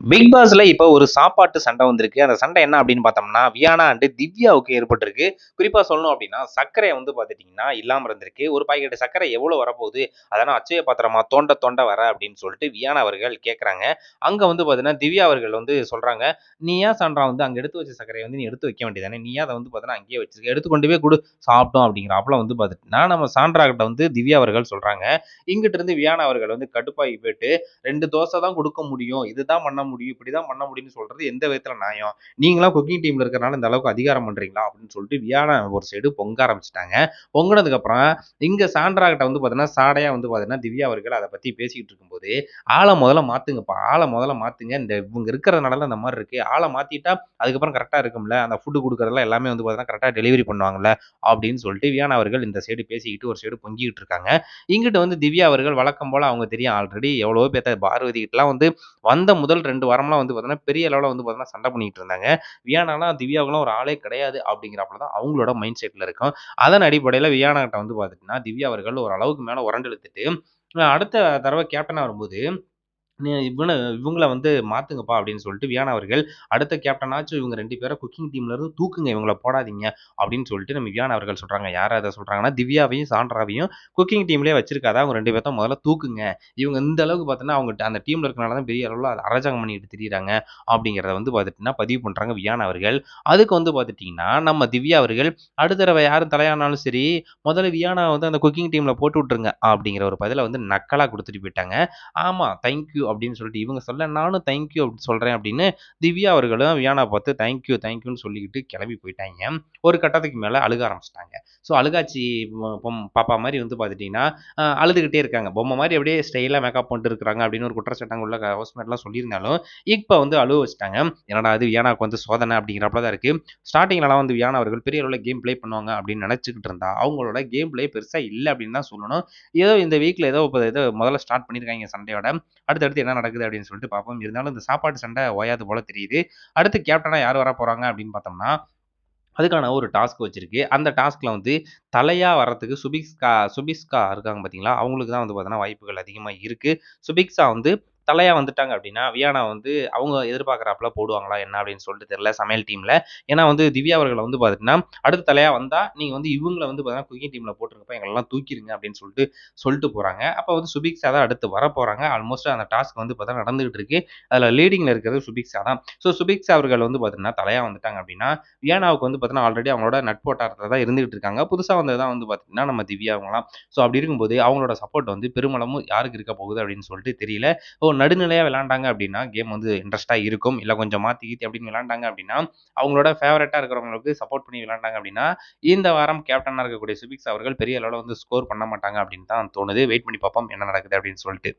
Big பாஸ்ல இப்போ ஒரு சாப்பாட்டு சண்டை வந்திருக்கு. அந்த சண்டை என்ன அப்படின்னு பார்த்தோம்னா வியானா அண்டு திவ்யாவுக்கு ஏற்பட்டிருக்கு. குறிப்பாக சொல்லணும் அப்படின்னா சர்க்கரை வந்து பார்த்துட்டிங்கன்னா இல்லாமல் இருந்திருக்கு. ஒரு பாக்கெட் சர்க்கரை எவ்வளோ வரப்போகுது? அதனால் அச்சய பாத்திரமா? தோண்ட தோண்ட வர அப்படின்னு சொல்லிட்டு வியானா அவர்கள் கேட்குறாங்க அங்கே வந்து பார்த்தீங்கன்னா திவ்யா அவர்கள் வந்து சொல்கிறாங்க நீ ஏன் சான்றா வந்து அங்கே எடுத்து வச்ச சர்க்கரையை வந்து நீ எடுத்து வைக்க வேண்டியதானே? நீ அதை வந்து பார்த்தீங்கன்னா அங்கேயே வச்சிருக்க? எடுத்து கொண்டு போய் கொடு சாப்பிட்டோம் அப்பெல்லாம் வந்து பார்த்துட்டுனா நம்ம சான்றா கிட்ட வந்து திவ்யா அவர்கள் சொல்கிறாங்க இங்கிட்ட இருந்து வியானா அவர்கள் வந்து கடுப்பாகி போயிட்டு ரெண்டு தோசை தான் கொடுக்க முடியும். இதுதான் பண்ண முடியும் இப்படி தான் பண்ண முடியும்னு சொல்றது எந்த விதத்துல நியாயம்? நீங்களாம் குக்கிங் டீம்ல இருக்கிறனால இந்த அளவுக்கு அதிகாரம் பண்றீங்களா? அப்படின்னு சொல்லிட்டு வியானா ஒரு சைடு பொங்க ஆரம்பிச்சிட்டாங்க. பொங்கினதுக்கு அப்புறம் இங்க சாண்ட்ரா கிட்ட வந்து பாத்தீங்கன்னா சாடையா வந்து பாத்தீங்கன்னா திவ்யா அவர்கள் அதை பத்தி பேசிக்கிட்டு இருக்கும்போது ஆளை முதல்ல மாத்துங்கப்பா ஆளை முதல்ல மாத்துங்க. இந்த இவங்க இருக்கிறதுனால அந்த மாதிரி இருக்கு. ஆளை மாத்திட்டா அதுக்கப்புறம் கரெக்டா இருக்கும்ல. அந்த ஃபுட்டு கொடுக்கறதுல எல்லாமே வந்து பாத்தீங்கன்னா கரெக்டா டெலிவரி பண்ணுவாங்கல்ல அப்படின்னு சொல்லிட்டு வியானா அவர்கள் இந்த சைடு பேசிக்கிட்டு ஒரு சைடு பொங்கிக்கிட்டு இருக்காங்க. இங்கிட்ட வந்து திவ்யா அவர்கள் வழக்கம் போல அவங்க தெரியும். ஆல்ரெடி எவ்வளவோ பேத்த பார்வதி கிட்டலாம் வந்து வந்த முதல் ரெண்டு வாரம்லாம் வந்து பார்த்தீங்கன்னா பெரிய அளவில் வந்து பார்த்தோன்னா சண்டை பண்ணிட்டு இருந்தாங்க. வியானாலாம் திவ்யாவுக்குலாம் ஒரு ஆளே கிடையாது அப்படிங்கிறப்பல தான் அவங்களோட மைண்ட் செட்டில் இருக்கும். அதன் அடிப்படையில் வியானா கிட்ட வந்து பார்த்துட்டுனா திவ்யா அவர்கள் ஒரு அளவுக்கு மேலே உரண்டெழுத்துட்டு அடுத்த தடவை கேப்டனாக வரும்போது இவனை இவங்கள வந்து மாத்துங்கப்பா அப்படின்னு சொல்லிட்டு வியானா அவர்கள் அடுத்த கேப்டனாச்சும் இவங்க ரெண்டு பேரும் குக்கிங் டீம்ல இருந்து தூக்குங்க இவங்கள போடாதீங்க அப்படின்னு சொல்லிட்டு நம்ம வியானா அவர்கள் சொல்றாங்க. யார் அதை சொல்றாங்கன்னா திவ்யாவையும் சாண்ட்ராவையும் குக்கிங் டீம்லேயே வச்சிருக்காதா அவங்க ரெண்டு பேர்த்த முதல்ல தூக்குங்க. இவங்க இந்த அளவுக்கு பார்த்தோன்னா அவங்க அந்த டீம்ல இருக்கனால தான் பெரிய அளவில் அரசாங்கம் பண்ணிட்டு தெரியுறாங்க அப்படிங்கிறத வந்து பார்த்துட்டிங்கன்னா பதிவு பண்றாங்க வியானா அவர்கள். அதுக்கு வந்து பார்த்துட்டிங்கன்னா நம்ம திவ்யா அவர்கள் அடுத்த தடவை யாரும் தலையானாலும் சரி முதல்ல வியானா வந்து அந்த குக்கிங் டீம்ல போட்டு விட்டுருங்க அப்படிங்கிற ஒரு பதிலை வந்து நக்கலாக கொடுத்துட்டு போயிட்டாங்க. ஆமா தேங்க்யூ அப்படின்னு சொல்லிட்டு இவங்க சொல்ல நானும் தேங்க்யூ அப்படின்னு சொல்கிறேன் அப்படின்னு திவ்யா அவர்களும் வியானா பார்த்து தேங்க்யூ தேங்க்யூன்னு சொல்லிக்கிட்டு கிளம்பி போயிட்டாங்க. ஒரு கட்டத்துக்கு மேலே அழுக ஆரம்பிச்சிட்டாங்க. ஸோ அழுகாச்சி பாப்பா மாதிரி வந்து பார்த்துட்டிங்கன்னா அழுதுகிட்டே இருக்காங்க. பொம்மை மாதிரி அப்படியே ஸ்டைலாக மேக்கப் பண்ணிட்டு இருக்கிறாங்க அப்படின்னு ஒரு குற்றச்சாட்டங்க உள்ள ஹவுஸ்மேட்லாம் சொல்லியிருந்தாலும் இப்போ வந்து அழுவ வச்சுட்டாங்க. என்னடா அது வியானாவுக்கு வந்து சோதனை அப்படிங்கிறப்பல தான் இருக்குது ஸ்டார்டிங்லலாம் வந்து வியானா அவர்கள் பெரிய அளவில் கேம் ப்ளே பண்ணுவாங்க அப்படின்னு நினச்சிக்கிட்டு இருந்தா அவங்களோட கேம் ப்ளே பெருசாக இல்லை அப்படின்னு தான் சொல்லணும். ஏதோ இந்த வீக்கில் ஏதோ ஏதோ முதல்ல ஸ்டார்ட் பண்ணியிருக்காங்க சண்டையோட. அடுத்தடுத்து என்ன நடக்குது அப்படின்னு சொல்லிட்டு பார்ப்போம். இருந்தாலும் இந்த சாப்பாடு சண்டை ஓயாது போல தெரியுது. அடுத்து கேப்டனாக யார் வர போகிறாங்க அப்படின்னு பார்த்தோம்னா அதுக்கான ஒரு டாஸ்க் வச்சிருக்கு. அந்த டாஸ்கில் வந்து தலையாக வர்றதுக்கு சுபிக்ஸ்கா சுபிக்ஸ்கா இருக்காங்க பார்த்தீங்களா? அவங்களுக்கு தான் வந்து பார்த்தோன்னா வாய்ப்புகள் அதிகமாக இருக்குது சுபிக்ஸா வந்து தலையாக வந்துட்டாங்க அப்படின்னா வியானா வந்து அவங்க எதிர்பார்க்குறாப்புல போடுவாங்களா என்ன அப்படின்னு சொல்லிட்டு தெரியல சமையல் டீமில். ஏன்னா வந்து திவ்யா அவர்களை வந்து பார்த்துட்டிங்கன்னா அடுத்த தலையாக வந்தால் நீங்கள் வந்து இவங்களை வந்து பார்த்தீங்கன்னா குக்கிங் டீமில் போட்டிருக்கப்ப எங்களெல்லாம் தூக்கிடுங்க அப்படின்னு சொல்லிட்டு சொல்லிட்டு போகிறாங்க அப்போ வந்து சுபிக்ஸா தான் அடுத்து வர போகிறாங்க ஆல்மோஸ்ட் அந்த டாஸ்க் வந்து பார்த்தா நடந்துகிட்டு இருக்கு. அதில் லீடிங்கில் இருக்கிறது சுபிக்ஸா தான். ஸோ சுபிக்ஸா அவர்கள் வந்து பார்த்தீங்கன்னா தலையாக வந்துட்டாங்க அப்படின்னா வியானாவுக்கு வந்து பார்த்தீங்கன்னா ஆல்ரெடி அவங்களோட நட்போட்டாரத்தில் தான் இருந்துகிட்டு இருக்காங்க. புதுசாக வந்தது தான் வந்து பார்த்தீங்கன்னா நம்ம திவ்யா அவங்களாம் ஸோ அப்படி இருக்கும்போது அவங்களோட சப்போர்ட் வந்து பெருமளவும் யாருக்கு இருக்க போகுது அப்படின்னு சொல்லிட்டு தெரியல. ஓ நடுநிலையாக விளாண்டாங்க அப்படின்னா கேம் வந்து இன்ட்ரெஸ்ட்டாக இருக்கும். இல்லை கொஞ்சம் மாற்றி கீத்தி அப்படின்னு விளாண்டாங்க அப்படின்னா அவங்களோட ஃபேவரட்டாக இருக்கிறவங்களுக்கு சப்போர்ட் பண்ணி விளாண்டாங்க அப்படின்னா இந்த வாரம் கேப்டனாக இருக்கக்கூடிய சுபிக்ஸ் அவர்கள் பெரிய அளவில் வந்து ஸ்கோர் பண்ண மாட்டாங்க அப்படின்னு தான் தோணுது. வெயிட் பண்ணி பார்ப்போம் என்ன நடக்குது அப்படின்னு சொல்லிட்டு.